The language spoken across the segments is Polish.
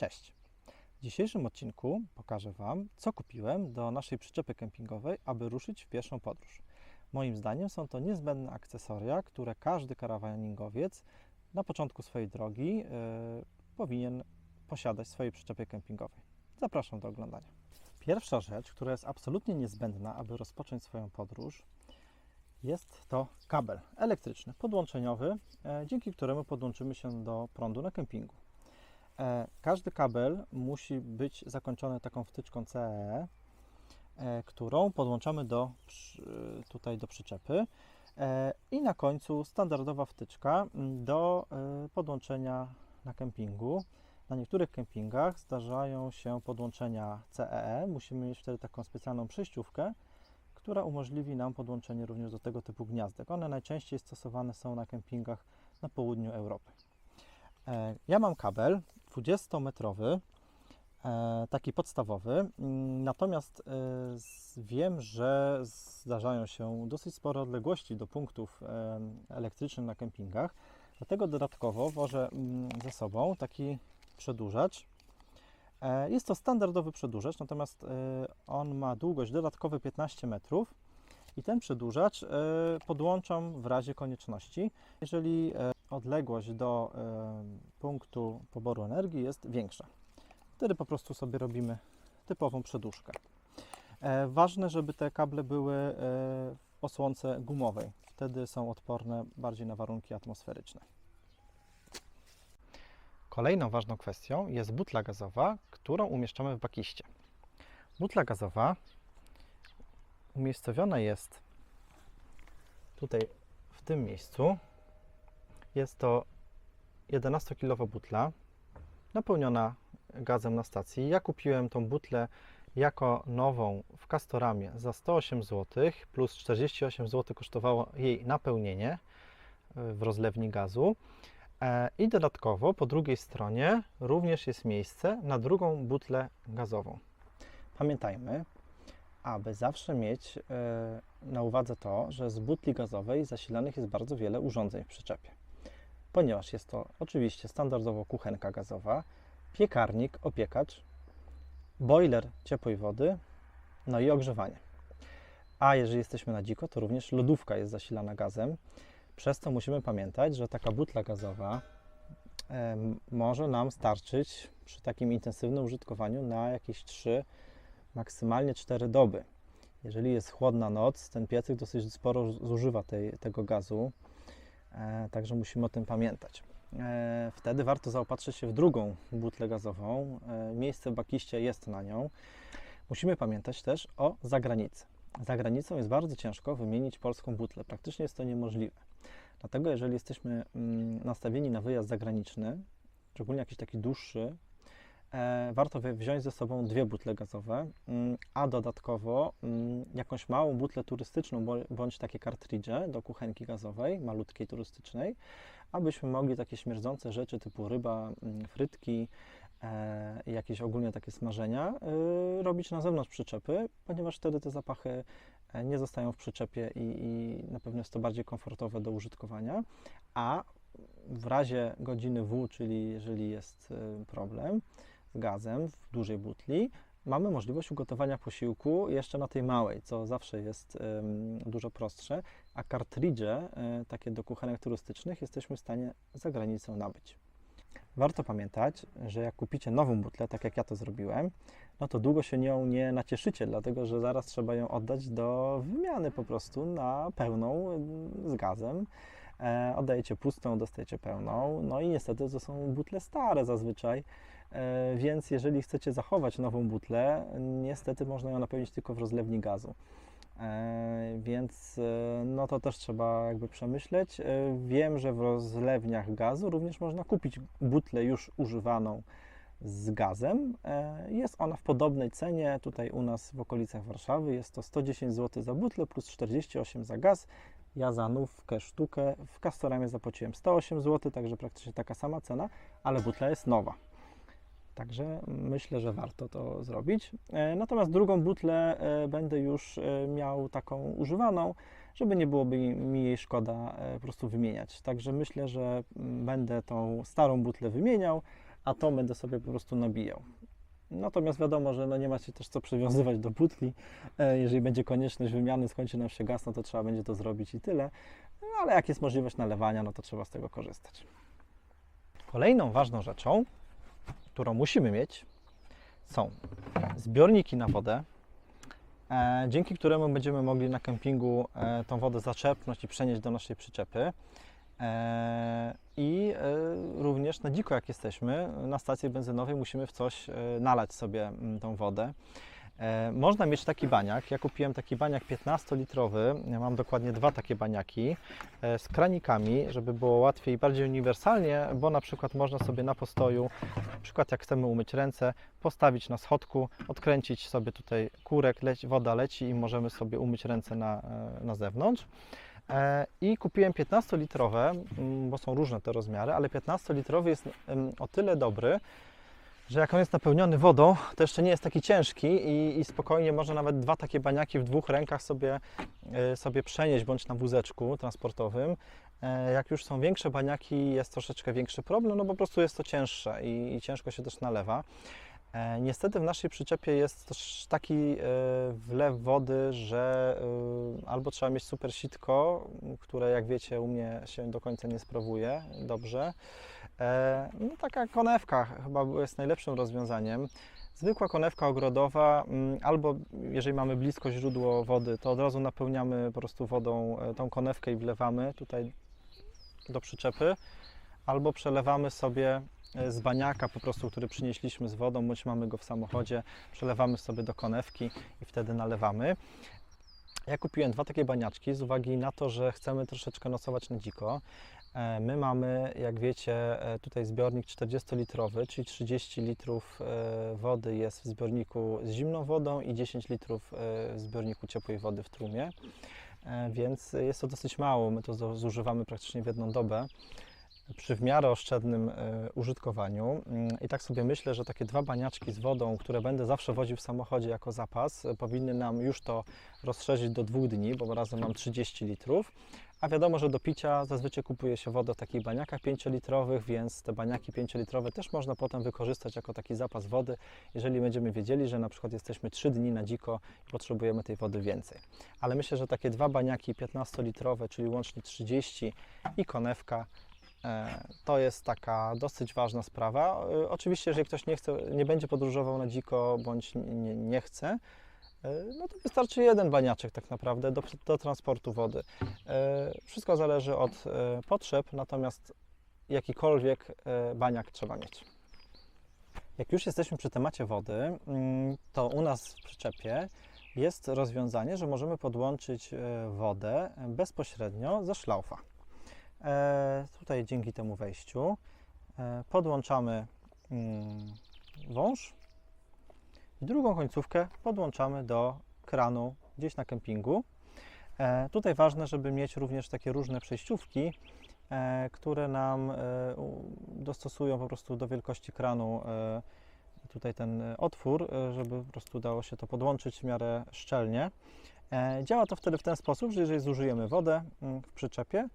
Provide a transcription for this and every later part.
Cześć! W dzisiejszym odcinku pokażę Wam, co kupiłem do naszej przyczepy kempingowej, aby ruszyć w pierwszą podróż. Moim zdaniem są to niezbędne akcesoria, które każdy karawaningowiec na początku swojej drogi yy, powinien posiadać w swojej przyczepie kempingowej. Zapraszam do oglądania. Pierwsza rzecz, która jest absolutnie niezbędna, aby rozpocząć swoją podróż, jest to kabel elektryczny, podłączeniowy, e, dzięki któremu podłączymy się do prądu na kempingu. E, Każdy kabel musi być zakończony taką wtyczką CEE, e, którą podłączamy do, przy- tutaj do przyczepy E, i na końcu standardowa wtyczka m, do e, podłączenia na kempingu. Na niektórych kempingach zdarzają się podłączenia CEE. Musimy mieć wtedy taką specjalną przejściówkę, która umożliwi nam podłączenie również do tego typu gniazdek. One najczęściej stosowane są na kempingach na południu Europy. E, Ja mam kabel 20-metrowy, e, taki podstawowy, mm, natomiast e, wiem, że zdarzają się dosyć spore odległości do punktów elektrycznych na kempingach, dlatego dodatkowo wożę mm, ze sobą taki przedłużacz. Jest to standardowy przedłużacz, natomiast on ma długość dodatkowe 15 metrów i ten przedłużacz podłączam w razie konieczności, jeżeli odległość do e, punktu poboru energii jest większa. Wtedy po prostu sobie robimy typową przedłużkę. E, Ważne, żeby te kable były e, w osłonce gumowej. Wtedy są odporne bardziej na warunki atmosferyczne. Kolejną ważną kwestią jest butla gazowa, którą umieszczamy w bakiście. Butla gazowa umiejscowiona jest tutaj w tym miejscu. Jest to 11-kilowa butla napełniona gazem na stacji. Ja kupiłem tą butlę jako nową w Castoramie za 108 zł plus 48 zł kosztowało jej napełnienie y, w rozlewni gazu. E, I dodatkowo po drugiej stronie również jest miejsce na drugą butlę gazową. Pamiętajmy, aby zawsze mieć e, na uwadze to, że z butli gazowej zasilanych jest bardzo wiele urządzeń w przyczepie. Ponieważ jest to oczywiście standardowo kuchenka gazowa, piekarnik, opiekacz, boiler ciepłej wody, no i ogrzewanie. A jeżeli jesteśmy na dziko, to również lodówka jest zasilana gazem. Przez to musimy pamiętać, że taka butla gazowa em, może nam starczyć przy takim intensywnym użytkowaniu na jakieś 3, maksymalnie 4 doby. Jeżeli jest chłodna noc, ten piecyk dosyć sporo zużywa tej, tego gazu, e, także musimy o tym pamiętać. E, wtedy warto zaopatrzyć się w drugą butlę gazową. E, miejsce w bakiście jest na nią. Musimy pamiętać też o zagranicy. Za granicą jest bardzo ciężko wymienić polską butlę. Praktycznie jest to niemożliwe. Dlatego, jeżeli jesteśmy mm, nastawieni na wyjazd zagraniczny, szczególnie jakiś taki dłuższy, e, warto wy- wziąć ze sobą dwie butle gazowe, mm, a dodatkowo mm, jakąś małą butlę turystyczną bądź takie kartridże do kuchenki gazowej, malutkiej turystycznej, abyśmy mogli takie śmierdzące rzeczy typu ryba, mm, frytki e, jakieś ogólnie takie smażenia y, robić na zewnątrz przyczepy, ponieważ wtedy te zapachy e, nie zostają w przyczepie i, i na pewno jest to bardziej komfortowe do użytkowania, a w razie godziny W, czyli jeżeli jest y, problem gazem w dużej butli, mamy możliwość ugotowania posiłku jeszcze na tej małej, co zawsze jest dużo prostsze, a kartridże y, takie do kuchenek turystycznych jesteśmy w stanie za granicą nabyć. Warto pamiętać, że jak kupicie nową butlę, tak jak ja to zrobiłem, no to długo się nią nie nacieszycie, dlatego że zaraz trzeba ją oddać do wymiany po prostu na pełną z gazem. E, oddajecie pustą, dostajecie pełną. No i niestety to są butle stare zazwyczaj, e, więc jeżeli chcecie zachować nową butlę, niestety można ją napełnić tylko w rozlewni gazu. E, Więc e, no to też trzeba jakby przemyśleć. E, Wiem, że w rozlewniach gazu również można kupić butlę już używaną z gazem. E, Jest ona w podobnej cenie tutaj u nas w okolicach Warszawy. Jest to 110 zł za butlę plus 48 za gaz. Ja za nówkę sztukę w Castoramie zapłaciłem 108 zł, także praktycznie taka sama cena, ale butla jest nowa. Także myślę, że warto to zrobić. E, Natomiast drugą butlę e, będę już e, miał taką używaną, żeby nie byłoby mi jej szkoda po prostu wymieniać. Także myślę, że mm, będę tą starą butlę wymieniał, a to będę sobie po prostu nabijał. Natomiast wiadomo, że no nie ma się też co przywiązywać do butli. Jeżeli będzie konieczność wymiany, skończy nam się gaz, no to trzeba będzie to zrobić i tyle. No, ale jak jest możliwość nalewania, no to trzeba z tego korzystać. Kolejną ważną rzeczą, którą musimy mieć, są zbiorniki na wodę, e, dzięki któremu będziemy mogli na kempingu e, tą wodę zaczerpnąć i przenieść do naszej przyczepy. E, I również na dziko, jak jesteśmy, na stacji benzynowej musimy w coś nalać sobie tą wodę. E, Można mieć taki baniak. Ja kupiłem taki baniak 15-litrowy. Ja mam dokładnie dwa takie baniaki e, z kranikami, żeby było łatwiej i bardziej uniwersalnie, bo na przykład można sobie na postoju, na przykład jak chcemy umyć ręce, postawić na schodku, odkręcić sobie tutaj kurek, leci, woda leci i możemy sobie umyć ręce na, e, na zewnątrz. I kupiłem 15-litrowe, mm, bo są różne te rozmiary, ale 15-litrowy jest em, o tyle dobry, że jak on jest napełniony wodą, to jeszcze nie jest taki ciężki i, i spokojnie można nawet dwa takie baniaki w dwóch rękach sobie, e, sobie przenieść, bądź na wózeczku transportowym. E, Jak już są większe baniaki, jest troszeczkę większy problem, no bo po prostu jest to cięższe i, i ciężko się też nalewa. E, Niestety w naszej przyczepie jest też taki wlew wody, że albo trzeba mieć super sitko, które jak wiecie u mnie się do końca nie sprawuje dobrze. E, No taka konewka chyba jest najlepszym rozwiązaniem. Zwykła konewka ogrodowa, mm, albo jeżeli mamy blisko źródło wody, to od razu napełniamy po prostu wodą e, tą konewkę i wlewamy tutaj do przyczepy, albo przelewamy sobie e, z baniaka po prostu, który przynieśliśmy z wodą, bądź mamy go w samochodzie, przelewamy sobie do konewki i wtedy nalewamy. Ja kupiłem dwa takie baniaczki z uwagi na to, że chcemy troszeczkę nocować na dziko. E, My mamy, jak wiecie, e, tutaj zbiornik 40-litrowy, czyli 30 litrów e, wody jest w zbiorniku z zimną wodą i 10 litrów w zbiorniku ciepłej wody w trumie, więc jest to dosyć mało. My to zu- zużywamy praktycznie w jedną dobę przy w miarę oszczędnym użytkowaniu. Mm, I tak sobie myślę, że takie dwa baniaczki z wodą, które będę zawsze woził w samochodzie jako zapas, powinny nam już to rozszerzyć do dwóch dni, bo razem mam 30 litrów. A wiadomo, że do picia zazwyczaj kupuje się wodę w takich baniakach 5-litrowych, więc te baniaki 5-litrowe też można potem wykorzystać jako taki zapas wody, jeżeli będziemy wiedzieli, że na przykład jesteśmy 3 dni na dziko i potrzebujemy tej wody więcej. Ale myślę, że takie dwa baniaki 15-litrowe, czyli łącznie 30 i konewka, e, to jest taka dosyć ważna sprawa. E, Oczywiście, jeżeli ktoś nie, chce, nie będzie podróżował na dziko bądź nie, nie chce, no to wystarczy jeden baniaczek tak naprawdę do, do transportu wody. E, Wszystko zależy od e, potrzeb, natomiast jakikolwiek e, baniak trzeba mieć. Jak już jesteśmy przy temacie wody, mm, to u nas w przyczepie jest rozwiązanie, że możemy podłączyć e, wodę bezpośrednio ze szlaufa. E, Tutaj dzięki temu wejściu e, podłączamy mm, wąż drugą końcówkę podłączamy do kranu gdzieś na kempingu. E, Tutaj ważne, żeby mieć również takie różne przejściówki, e, które nam e, dostosują po prostu do wielkości kranu tutaj ten otwór, żeby po prostu dało się to podłączyć w miarę szczelnie. Działa to wtedy w ten sposób, że jeżeli zużyjemy wodę mm, w przyczepie,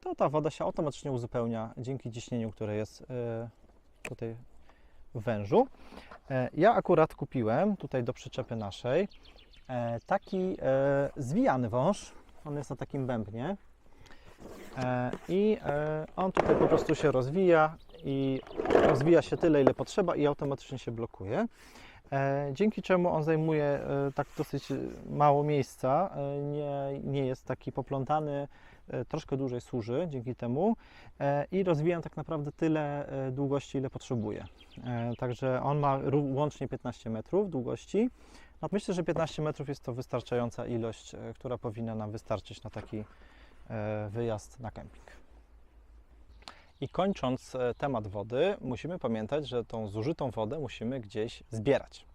to ta woda się automatycznie uzupełnia dzięki ciśnieniu, które jest tutaj wężu. E, Ja akurat kupiłem tutaj do przyczepy naszej e, taki e, zwijany wąż. On jest na takim bębnie. I on tutaj po prostu się rozwija i rozwija się tyle, ile potrzeba i automatycznie się blokuje. Dzięki czemu on zajmuje tak dosyć mało miejsca, nie, nie jest taki poplątany, troszkę dłużej służy dzięki temu e, i rozwijam tak naprawdę tyle e, długości, ile potrzebuję. E, Także on ma łącznie 15 metrów długości. No, myślę, że 15 metrów jest to wystarczająca ilość, e, która powinna nam wystarczyć na taki e, wyjazd na kemping. I kończąc e, temat wody, musimy pamiętać, że tą zużytą wodę musimy gdzieś zbierać.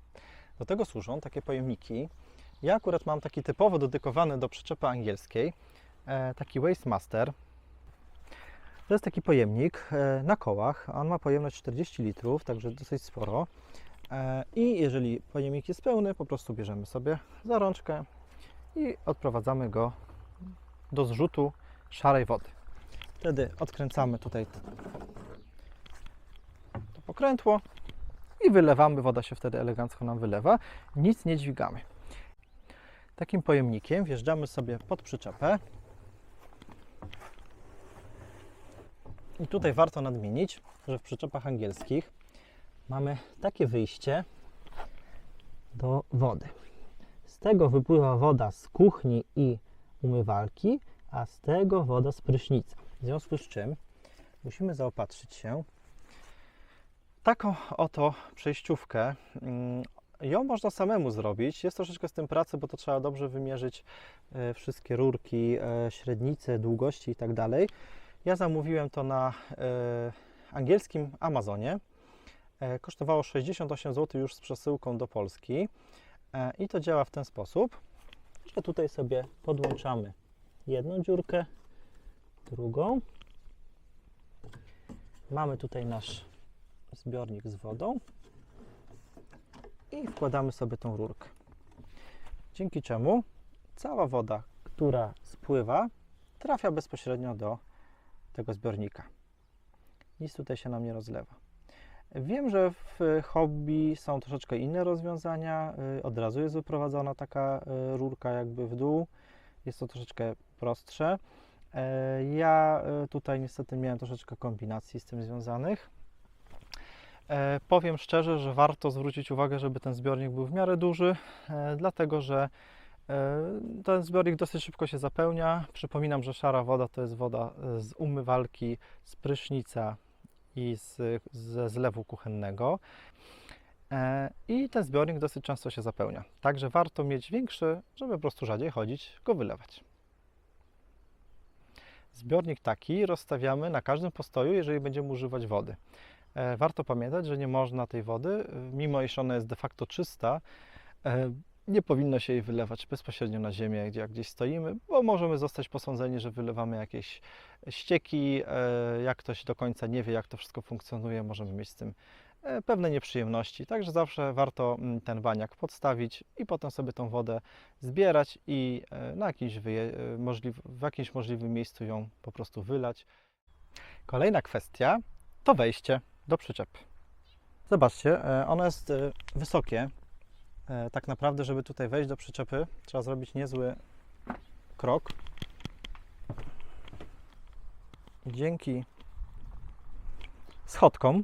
Do tego służą takie pojemniki. Ja akurat mam taki typowo dedykowany do przyczepy angielskiej, e, taki Waste Master. To jest taki pojemnik e, na kołach. On ma pojemność 40 litrów, także dosyć sporo. E, I jeżeli pojemnik jest pełny, po prostu bierzemy sobie za rączkę i odprowadzamy go do zrzutu szarej wody. Wtedy odkręcamy tutaj to pokrętło i wylewamy. Woda się wtedy elegancko nam wylewa. Nic nie dźwigamy. Takim pojemnikiem wjeżdżamy sobie pod przyczepę. I tutaj warto nadmienić, że w przyczepach angielskich mamy takie wyjście do wody. Z tego wypływa woda z kuchni i umywalki, a z tego woda z prysznica. W związku z czym musimy zaopatrzyć się taką oto przejściówkę. Mm, Ją można samemu zrobić. Jest troszeczkę z tym pracy, bo to trzeba dobrze wymierzyć e, wszystkie rurki, e, średnice, długości i tak dalej. Ja zamówiłem to na e, angielskim Amazonie. E, Kosztowało 68 zł już z przesyłką do Polski. E, I to działa w ten sposób, że tutaj sobie podłączamy jedną dziurkę, drugą. Mamy tutaj nasz zbiornik z wodą i wkładamy sobie tą rurkę. Dzięki czemu cała woda, która spływa, trafia bezpośrednio do tego zbiornika. Nic tutaj się nam nie rozlewa. Wiem, że w hobby są troszeczkę inne rozwiązania. Y, Od razu jest wyprowadzona taka y, rurka jakby w dół. Jest to troszeczkę prostsze. E, Ja y, tutaj niestety miałem troszeczkę kombinacji z tym związanych. Powiem szczerze, że warto zwrócić uwagę, żeby ten zbiornik był w miarę duży, dlatego że ten zbiornik dosyć szybko się zapełnia. Przypominam, że szara woda to jest woda e, z umywalki, z prysznica i z, ze zlewu kuchennego. E, I ten zbiornik dosyć często się zapełnia. Także warto mieć większy, żeby po prostu rzadziej chodzić, go wylewać. Zbiornik taki rozstawiamy na każdym postoju, jeżeli będziemy używać wody. E, Warto pamiętać, że nie można tej wody, e, mimo iż ona jest de facto czysta, e, nie powinno się jej wylewać bezpośrednio na ziemię, gdzie gdzieś stoimy, bo możemy zostać posądzeni, że wylewamy jakieś ścieki. e, Jak ktoś do końca nie wie, jak to wszystko funkcjonuje, możemy mieć z tym e, pewne nieprzyjemności. Także zawsze warto mm, ten baniak podstawić i potem sobie tą wodę zbierać i e, na jakimś w jakimś możliwym miejscu ją po prostu wylać. Kolejna kwestia to wejście do przyczepy. Zobaczcie, ono jest wysokie. E, Tak naprawdę, żeby tutaj wejść do przyczepy, trzeba zrobić niezły krok. Dzięki schodkom,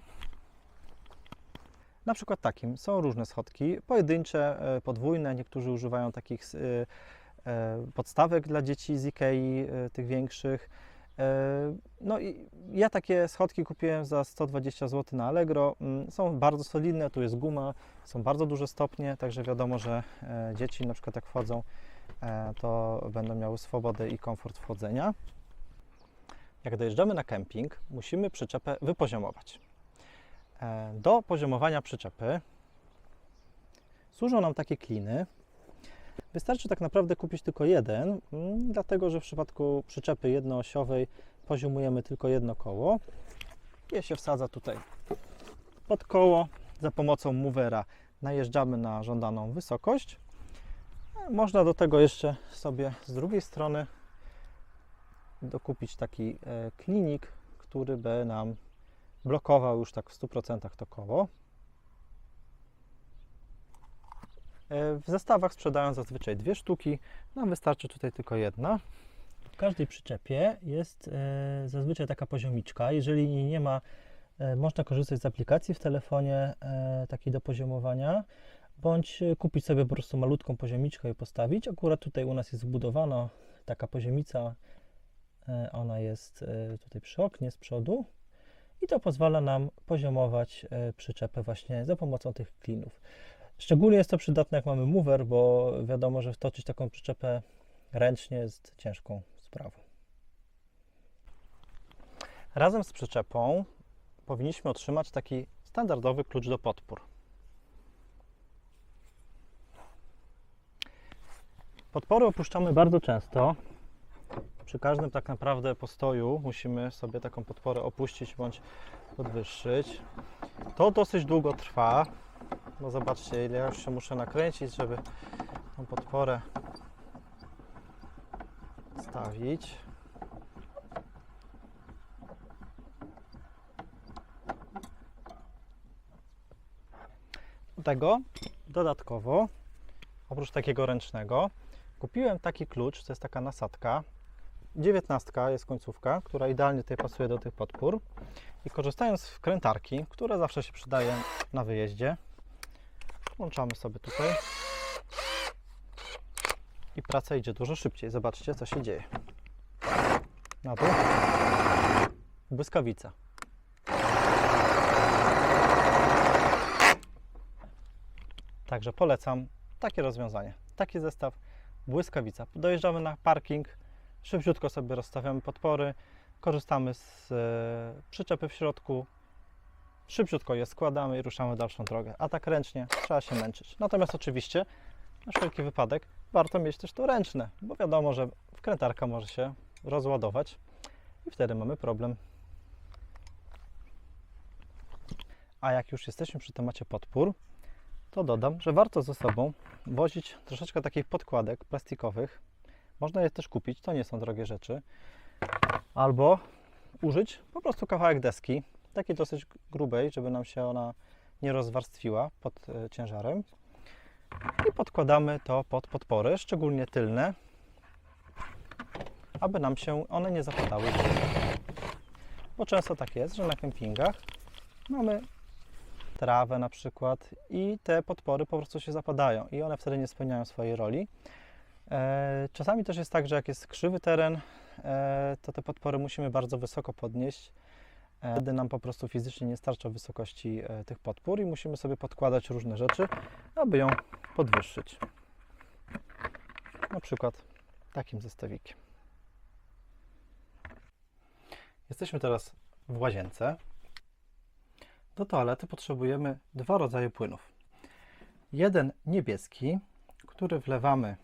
na przykład takim, są różne schodki, pojedyncze, e, podwójne, niektórzy używają takich e, podstawek dla dzieci z Ikei, tych większych. No i ja takie schodki kupiłem za 120 zł na Allegro. Mm, Są bardzo solidne, tu jest guma, są bardzo duże stopnie, także wiadomo, że e, dzieci na przykład jak wchodzą, e, to będą miały swobodę i komfort wchodzenia. Jak dojeżdżamy na kemping, musimy przyczepę wypoziomować. E, Do poziomowania przyczepy służą nam takie kliny. Wystarczy tak naprawdę kupić tylko jeden, mm, dlatego że w przypadku przyczepy jednoosiowej poziomujemy tylko jedno koło. Je się wsadza tutaj pod koło. Za pomocą movera najeżdżamy na żądaną wysokość. Można do tego jeszcze sobie z drugiej strony dokupić taki e, klinik, który by nam blokował już tak w 100% to koło. E, W zestawach sprzedają zazwyczaj dwie sztuki, nam wystarczy tutaj tylko jedna. Każdej przyczepie jest e, zazwyczaj taka poziomiczka. Jeżeli nie ma, e, można korzystać z aplikacji w telefonie e, takiej do poziomowania, bądź kupić sobie po prostu malutką poziomiczkę i postawić. Akurat tutaj u nas jest wbudowana taka poziomica, ona jest tutaj przy oknie z przodu i to pozwala nam poziomować przyczepę właśnie za pomocą tych klinów. Szczególnie jest to przydatne, jak mamy mover, bo wiadomo, że wtoczyć taką przyczepę ręcznie jest ciężką sprawą. Razem z przyczepą powinniśmy otrzymać taki standardowy klucz do podpór. Podpory opuszczamy bardzo często. Przy każdym tak naprawdę postoju musimy sobie taką podporę opuścić bądź podwyższyć. To dosyć długo trwa, bo zobaczcie ile ja już się muszę nakręcić, żeby tą podporę stawić. Do tego dodatkowo, oprócz takiego ręcznego, kupiłem taki klucz, to jest taka nasadka. 19 jest końcówka, która idealnie tutaj pasuje do tych podpór. I korzystając z wkrętarki, która zawsze się przydaje na wyjeździe, włączamy sobie tutaj i praca idzie dużo szybciej. Zobaczcie, co się dzieje. Na dół. Błyskawica. Także polecam takie rozwiązanie. Taki zestaw, błyskawica. Dojeżdżamy na parking, szybciutko sobie rozstawiamy podpory, korzystamy z e, przyczepy w środku, szybciutko je składamy i ruszamy dalszą drogę. A tak ręcznie trzeba się męczyć. Natomiast oczywiście, na wszelki wypadek, warto mieć też to ręczne, bo wiadomo, że wkrętarka może się rozładować i wtedy mamy problem. A jak już jesteśmy przy temacie podpór, to dodam, że warto ze sobą wozić troszeczkę takich podkładek plastikowych. Można je też kupić, to nie są drogie rzeczy. Albo użyć po prostu kawałek deski, takiej dosyć grubej, żeby nam się ona nie rozwarstwiła pod e, ciężarem. I podkładamy to pod podpory, szczególnie tylne, aby nam się one nie zapadały. Bo często tak jest, że na kempingach mamy trawę na przykład i te podpory po prostu się zapadają i one wtedy nie spełniają swojej roli. E, Czasami też jest tak, że jak jest krzywy teren, e, to te podpory musimy bardzo wysoko podnieść. E, Wtedy nam po prostu fizycznie nie starcza wysokości tych podpór i musimy sobie podkładać różne rzeczy, aby ją podwyższyć. Na przykład takim zestawikiem. Jesteśmy teraz w łazience. Do toalety potrzebujemy dwa rodzaje płynów. Jeden niebieski, który wlewamy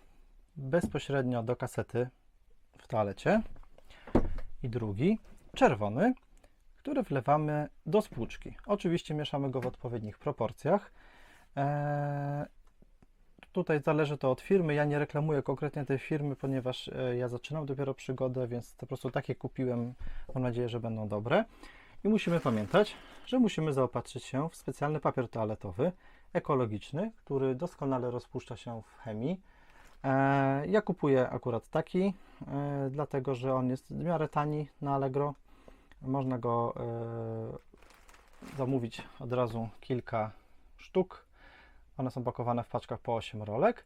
bezpośrednio do kasety w toalecie i drugi czerwony, który wlewamy do spłuczki. Oczywiście mieszamy go w odpowiednich proporcjach. Tutaj zależy to od firmy. Ja nie reklamuję konkretnie tej firmy, ponieważ e, ja zaczynam dopiero przygodę, więc po prostu takie kupiłem. Mam nadzieję, że będą dobre. I musimy pamiętać, że musimy zaopatrzyć się w specjalny papier toaletowy, ekologiczny, który doskonale rozpuszcza się w chemii. E, Ja kupuję akurat taki, e, dlatego że on jest w miarę tani na Allegro. Można go zamówić od razu kilka sztuk. One są pakowane w paczkach po 8 rolek.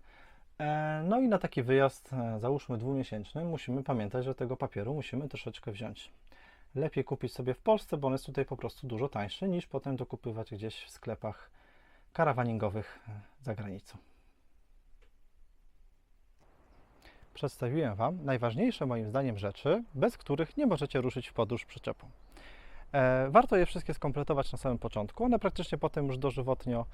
E, No i na taki wyjazd, e, załóżmy dwumiesięczny, musimy pamiętać, że tego papieru musimy troszeczkę wziąć. Lepiej kupić sobie w Polsce, bo on jest tutaj po prostu dużo tańszy, niż potem dokupywać gdzieś w sklepach karawaningowych e, za granicą. Przedstawiłem Wam najważniejsze moim zdaniem rzeczy, bez których nie możecie ruszyć w podróż przyczepą. E, Warto je wszystkie skompletować na samym początku. One praktycznie potem już dożywotnio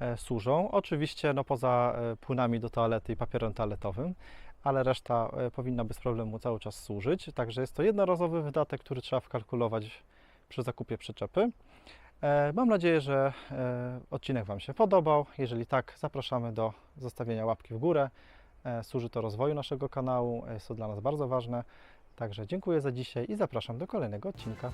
e, służą. Oczywiście no, poza e, płynami do toalety i papierem toaletowym, ale reszta powinna bez problemu cały czas służyć. Także jest to jednorazowy wydatek, który trzeba wkalkulować przy zakupie przyczepy. Mam nadzieję, że odcinek Wam się podobał. Jeżeli tak, zapraszamy do zostawienia łapki w górę. Służy to rozwoju naszego kanału, jest to dla nas bardzo ważne. Także dziękuję za dzisiaj i zapraszam do kolejnego odcinka.